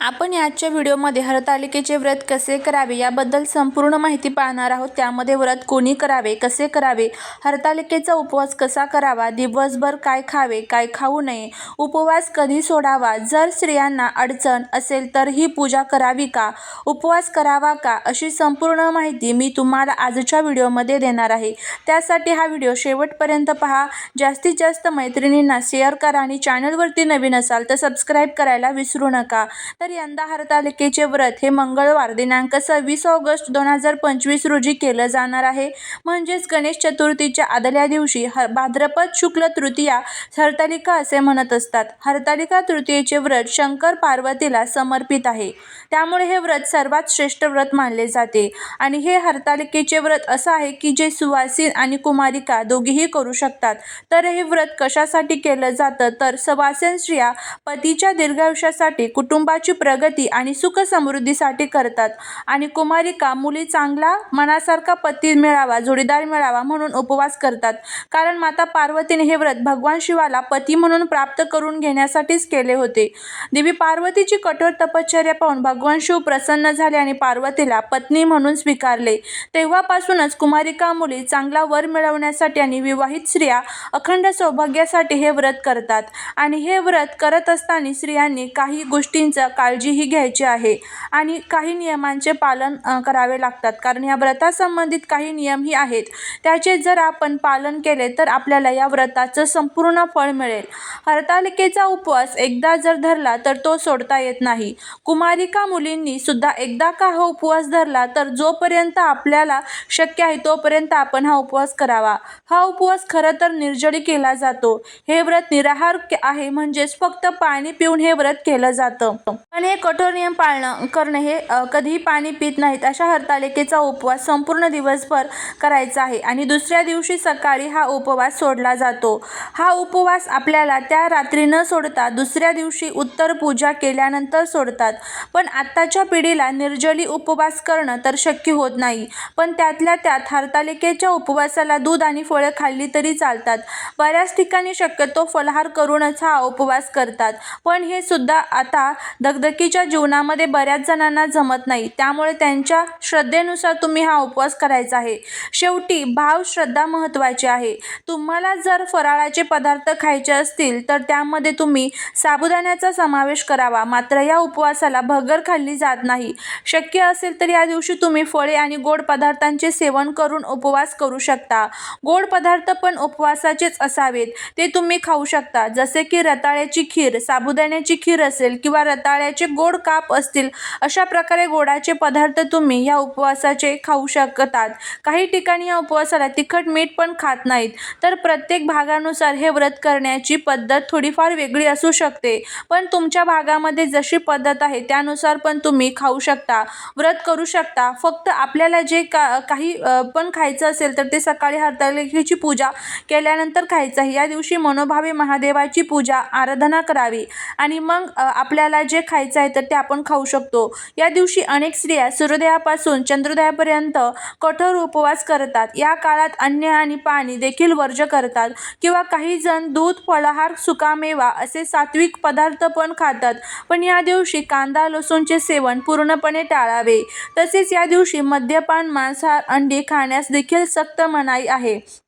आपण आजच्या व्हिडिओमध्ये हरतालिकेचे व्रत कसे करावे याबद्दल संपूर्ण माहिती पाहणार आहोत. त्यामध्ये व्रत कोणी करावे कसे करावे हरतालिकेचा उपवास कसा करावा दिवसभर काय खावे काय खाऊ नये उपवास कधी सोडावा जर स्त्रियांना अडचण असेल तर ही पूजा करावी का उपवास करावा का अशी संपूर्ण माहिती मी तुम्हाला आजच्या व्हिडिओमध्ये देणार आहे. त्यासाठी हा व्हिडिओ शेवटपर्यंत पहा. जास्तीत जास्त मैत्रिणींना शेअर करा आणि चॅनलवरती नवीन असाल तर सबस्क्राईब करायला विसरू नका. तर तर यंदा हरतालिकेचे व्रत हे मंगळवार दिनांक सव्वीस ऑगस्ट दोन हजार पंचवीस रोजी केलं जाणार आहे. म्हणजेच गणेश चतुर्थीच्या आदल्या दिवशी हर भाद्रपद शुक्ल तृतीया हरतालिका असे म्हणत असतात. हरतालिका तृतीयेचे व्रत शंकर पार्वतीला समर्पित आहे. त्यामुळे हे व्रत सर्वात श्रेष्ठ व्रत मानले जाते. आणि हे हरतालिकेचे व्रत असं आहे की जे सुवासीन आणि कुमारिका दोघेही करू शकतात. तर हे व्रत कशासाठी केलं जातं? तर सवासीन स्त्रिया पतीच्या दीर्घायुष्यासाठी कुटुंबाची प्रगती आणि सुख समृद्धीसाठी करतात. आणि कुमारिका मुली चांगला मनासारखा पती मिळावा जोडीदार मिळावा म्हणून उपवास करतात. कारण माता पार्वतीने हे व्रत भगवान शिवाला पती म्हणून प्राप्त करून घेण्यासाठीच केले होते. देवी पार्वतीची कठोर तपश्चर्या पाहून भगवान शिव प्रसन्न झाले आणि पार्वतीला पत्नी म्हणून स्वीकारले. तेव्हापासूनच कुमारिका मुली चांगला वर मिळवण्यासाठी आणि विवाहित स्त्रिया अखंड सौभाग्यासाठी हे व्रत करतात. आणि हे व्रत करत असताना स्त्रियांनी काही गोष्टींचं काळजीही घ्यायची आहे. आणि काही नियमांचे पालन करावे लागतात. कारण या व्रतासंबंधित काही नियमही आहेत. त्याचे जर आपण पालन केले तर आपल्याला या व्रताचं संपूर्ण फळ मिळेल. हरतालिकेचा उपवास एकदा जर धरला तर तो सोडता येत नाही. कुमारिका मुलींनी सुद्धा एकदा का हा उपवास धरला तर जोपर्यंत आपल्याला शक्य आहे तोपर्यंत आपण हा उपवास करावा. हा उपवास खरं तर निर्जळी केला जातो. हे व्रत निराहार आहे म्हणजेच फक्त पाणी पिऊन हे व्रत केलं जातं. पण हे कठोर नियम पाळणं करणं हे कधीही पाणी पित नाहीत अशा हरतालिकेचा उपवास संपूर्ण दिवसभर करायचा आहे. आणि दुसऱ्या दिवशी सकाळी हा उपवास सोडला जातो. हा उपवास आपल्याला त्या रात्री न सोडता दुसऱ्या दिवशी उत्तर पूजा केल्यानंतर सोडतात. पण आत्ताच्या पिढीला निर्जली उपवास करणं तर शक्य होत नाही. पण त्यातल्या त्यात हरतालिकेच्या उपवासाला दूध आणि फळं खाल्ली तरी चालतात. बऱ्याच ठिकाणी शक्यतो फलाहार करूनच हा उपवास करतात. पण हे सुद्धा आता दगद दगदगीच्या जीवनामध्ये बऱ्याच जणांना जमत नाही. त्यामुळे त्यांच्या श्रद्धेनुसार तुम्ही हा उपवास करायचा आहे. शेवटी भाव श्रद्धा महत्त्वाची आहे. तुम्हाला जर फराळाचे पदार्थ खायचे असतील तर त्यामध्ये तुम्ही साबुदाण्याचा समावेश करावा. मात्र या उपवासाला भगर खाल्ली जात नाही. शक्य असेल तर या दिवशी तुम्ही फळे आणि गोड पदार्थांचे सेवन करून उपवास करू शकता. गोड पदार्थ पण उपवासाचेच असावेत. ते तुम्ही खाऊ शकता. जसे की रताळ्याची खीर साबुदाण्याची खीर असेल किंवा रताळ्या त्याचे गोड काप असतील अशा प्रकारे गोडाचे पदार्थ तुम्ही या उपवासाचे खाऊ शकतात. काही ठिकाणी या उपवासाला तिखट मीठ पण खात नाहीत. तर प्रत्येक भागानुसार हे व्रत करण्याची पद्धत थोडीफार वेगळी असू शकते. पण तुमच्या भागामध्ये जशी पद्धत आहे त्यानुसार पण तुम्ही खाऊ शकता व्रत करू शकता. फक्त आपल्याला जे का काही पण खायचं असेल तर ते सकाळी हरतालिकेची पूजा केल्यानंतर खायचं. आहे या दिवशी मनोभावे महादेवाची पूजा आराधना करावी. आणि मग आपल्याला जे खायचं आहे तर ते आपण खाऊ शकतो. या दिवशी अनेक स्त्रिया सूर्योदयापासून चंद्रोदयापर्यंत कठोर उपवास करतात. या काळात अन्न आणि पाणी देखील वर्ज करतात किंवा काही जण दूध फळाहार सुकामेवा असे सात्विक पदार्थ पण खातात. पण या दिवशी कांदा लसूणचे सेवन पूर्णपणे टाळावे. तसेच या दिवशी मद्यपान मांसाहार अंडी खाण्यास देखील सक्त मनाई आहे.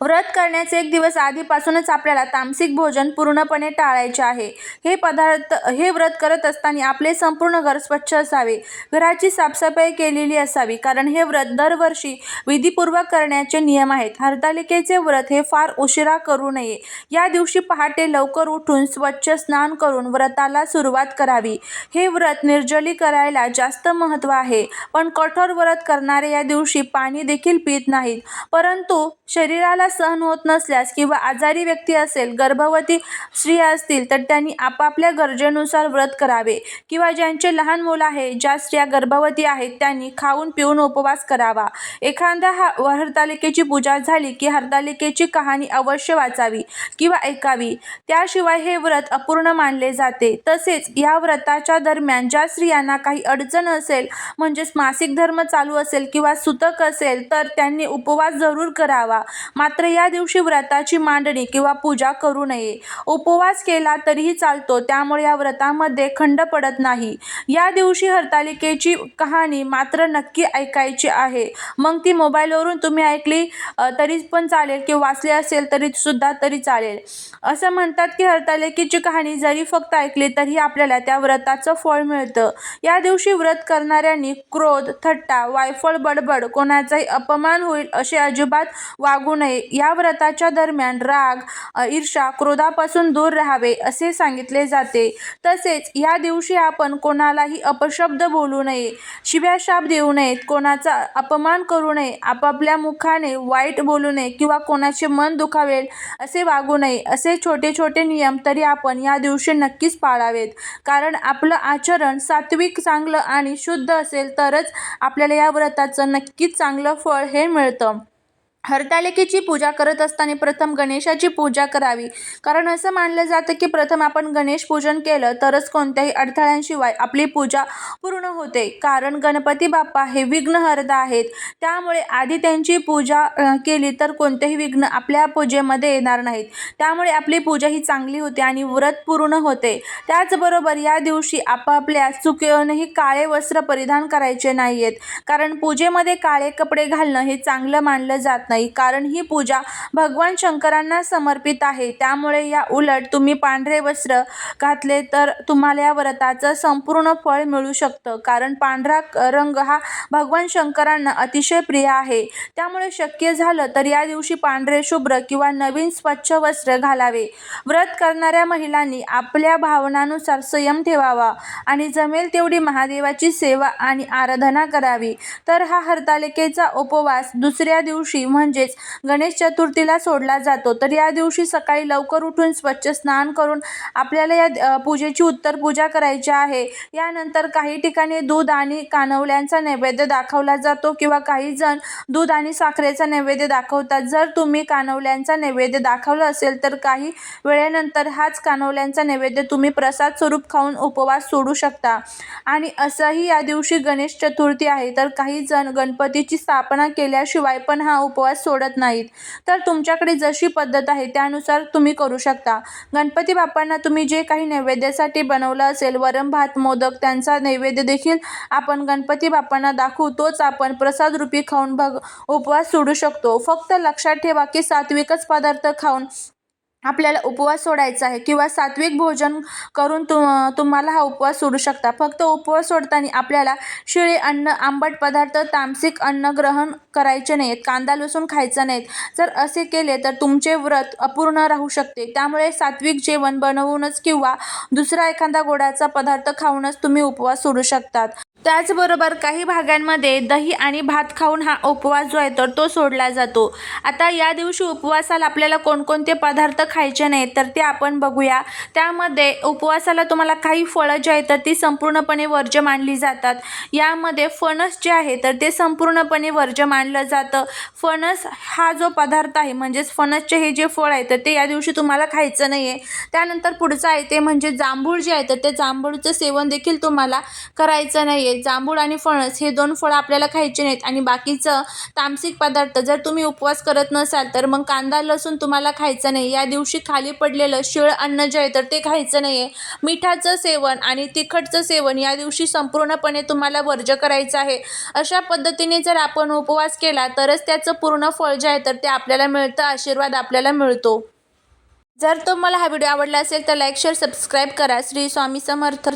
व्रत करण्याचे एक दिवस आधीपासूनच आपल्याला तामसिक भोजन पूर्णपणे टाळायचे आहे. हे पदार्थ हे व्रत करत असताना आपले संपूर्ण घर स्वच्छ असावे. घराची साफसफाई केलेली असावी कारण हे व्रत दरवर्षी विधीपूर्वक करण्याचे नियम आहेत. हरतालिकेचे व्रत हे फार उशिरा करू नये. या दिवशी पहाटे लवकर उठून स्वच्छ स्नान करून व्रताला सुरुवात करावी. हे व्रत निर्जली करायला जास्त महत्त्व आहे. पण कठोर व्रत करणारे या दिवशी पाणी देखील पित नाहीत. परंतु शरीर शरीराला सहन होत नसल्यास किंवा आजारी व्यक्ती असेल गर्भवती स्त्रिया असतील तर त्यांनी आपापल्या गरजेनुसार व्रत करावे. किंवा ज्यांचे लहान मुलं आहे ज्या स्त्रिया गर्भवती आहेत त्यांनी खाऊन पिऊन उपवास करावा. एखाद्या हा हरतालिकेची पूजा झाली की हरतालिकेची कहाणी अवश्य वाचावी किंवा ऐकावी. त्याशिवाय हे व्रत अपूर्ण मानले जाते. तसेच या व्रताच्या दरम्यान ज्या स्त्रियांना काही अडचण असेल म्हणजेच मासिक धर्म चालू असेल किंवा सुतक असेल तर त्यांनी उपवास जरूर करावा. मात्र या दिवशी व्रताची मांडणी किंवा पूजा करू नये. उपवास केला तरीही चालतो त्यामुळे या व्रतामध्ये खंड पडत नाही. या दिवशी हरतालिकेची कहाणी मात्र नक्की ऐकायची आहे. मग ती मोबाईलवरून तुम्ही ऐकली तरी पण चालेल किंवा वाचली असेल तरी सुद्धा तरी चालेल. असं म्हणतात की हरतालिकेची कहाणी जरी फक्त ऐकली तरी आपल्याला त्या व्रताचं फळ मिळतं. या दिवशी व्रत करणाऱ्यांनी क्रोध थट्टा वायफळ बडबड कोणाचाही अपमान होईल असे अजिबात वागू नये. या व्रताच्या दरम्यान राग ईर्षा ईर्ष्या क्रोधापासून दूर राहावे असे सांगितले जाते. तसेच या दिवशी आपण कोणालाही अपशब्द बोलू नये शिव्या शाप देऊ नयेत कोणाचा अपमान करू नये आपापल्या मुखाने वाईट बोलू नये किंवा कोणाचे मन दुखावेल असे वागू नये असे छोटे छोटे नियम तरी आपण या दिवशी नक्कीच पाळावेत. कारण आपलं आचरण सात्विक चांगलं आणि शुद्ध असेल तरच आपल्याला या व्रताचं नक्कीच चांगलं फळ हे मिळतं. हरतालिकेची पूजा करत असताना प्रथम गणेशाची पूजा करावी. कारण असं मानलं जातं की प्रथम आपण गणेश पूजन केलं तरच कोणत्याही अडथळ्यांशिवाय आपली पूजा पूर्ण होते. कारण गणपती बाप्पा हे विघ्नहर्ता आहेत. त्यामुळे आधी त्यांची पूजा केली तर कोणतेही विघ्न आपल्या पूजेमध्ये येणार नाहीत. त्यामुळे आपली पूजा ही चांगली होते आणि व्रत पूर्ण होते. त्याचबरोबर या दिवशी आपापल्या चुकीनेही काळे वस्त्र परिधान करायचे नाही आहेत कारण पूजेमध्ये काळे कपडे घालणं हे चांगलं मानलं जात नाही. कारण ही पूजा भगवान शंकरांना समर्पित आहे. त्यामुळे या उलट तुम्ही पांढरे वस्त्र घातले तर तुम्हाला या व्रताचं संपूर्ण फळ मिळू शकतं. कारण पांढरा क- रंग हा भगवान शंकरांना अतिशय प्रिय आहे. त्यामुळे शक्य झालं तर या दिवशी पांढरे शुभ्र किंवा नवीन स्वच्छ वस्त्र घालावे. व्रत करणाऱ्या महिलांनी आपल्या भावनानुसार संयम ठेवावा आणि जमेल तेवढी महादेवाची सेवा आणि आराधना करावी. तर हा हरतालिकेचा उपवास दुसऱ्या दिवशी म्हणजेच गणेश चतुर्थीला सोडला जातो. तर या दिवशी सकाळी लवकर उठून स्वच्छ स्नान करून आपल्याला या पूजेची उत्तर पूजा करायची आहे. यानंतर काही ठिकाणी दूध आणि कानवल्यांचा नैवेद्य दाखवला जातो किंवा काही जण दूध आणि साखरेचा नैवेद्य दाखवतात. जर तुम्ही कानवल्यांचा नैवेद्य दाखवला असेल तर काही वेळेनंतर हाच कानवल्यांचा नैवेद्य तुम्ही प्रसाद स्वरूप खाऊन उपवास सोडू शकता. आणि असंही या दिवशी गणेश चतुर्थी आहे. तर काही जण गणपतीची स्थापना केल्याशिवाय पण हा उपवास सोडत नाहीत. तर तुमच्याकडे जशी पद्धत आहे त्यानुसार तुम्ही करू शकता. गणपती बाप्पांना तुम्ही जे काही नैवेद्यासाठी बनवलं असेल वरण भात मोदक त्यांचा नैवेद्य देखील आपण गणपती बाप्पांना दाखवू तोच आपण प्रसाद रूपी खाऊन भग उपवास सोडू शकतो. फक्त लक्षात ठेवा की सात्विकच पदार्थ खाऊन आपल्याला उपवास सोडायचा आहे किंवा सात्विक भोजन करून तुम तुम्हाला हा उपवास सोडू शकता. फक्त उपवास सोडताना आपल्याला शिळे अन्न आंबट पदार्थ तामसिक अन्न ग्रहण करायचे नाहीत कांदा लसूण खायचा नाहीत. जर असे केले तर तुमचे व्रत अपूर्ण राहू शकते. त्यामुळे सात्विक जेवण बनवूनच किंवा दुसरा एखादा गोडाचा पदार्थ खाऊनच तुम्ही उपवास सोडू शकतात. त्याचबरोबर काही भागांमध्ये दही आणि भात खाऊन हा उपवास जो आहे तर तो सोडला जातो. आता या दिवशी उपवासाला आपल्याला कोणकोणते पदार्थ खायचे नाहीत तर ते आपण बघूया. त्यामध्ये उपवासाला तुम्हाला काही फळं जे आहेत तर ती संपूर्णपणे वर्ज्य मानली जातात. यामध्ये फणस जे आहे तर ते संपूर्णपणे वर्ज्य मानलं जातं. फणस हा जो पदार्थ आहे म्हणजेच फणसचे हे जे फळ आहे तर ते या दिवशी तुम्हाला खायचं नाही आहे त्यानंतर पुढचं आहे ते म्हणजे जांभूळ जे आहे तर ते जांभूळचं सेवन देखील तुम्हाला करायचं नाही आहे जांभूळ आणि फणस हे दोन फळं आपल्याला खायचे नाहीत. आणि बाकीचं तामसिक पदार्थ जर तुम्ही उपवास करत नसाल तर मग कांदा लसूण तुम्हाला खायचं नाही. या दिवशी खाली पडलेलं शिळ अन्न जे आहे तर ते खायचं नाही आहे मिठाचं सेवन आणि तिखटचं सेवन या दिवशी संपूर्णपणे तुम्हाला वर्ज्य करायचं आहे. अशा पद्धतीने जर आपण उपवास केला तरच त्याचं पूर्ण फळ जे आहे तर ते आपल्याला मिळतं आशीर्वाद आपल्याला मिळतो. जर तुम्हाला हा व्हिडिओ आवडला असेल तर लाईक शेअर सबस्क्राईब करा. श्री स्वामी समर्थ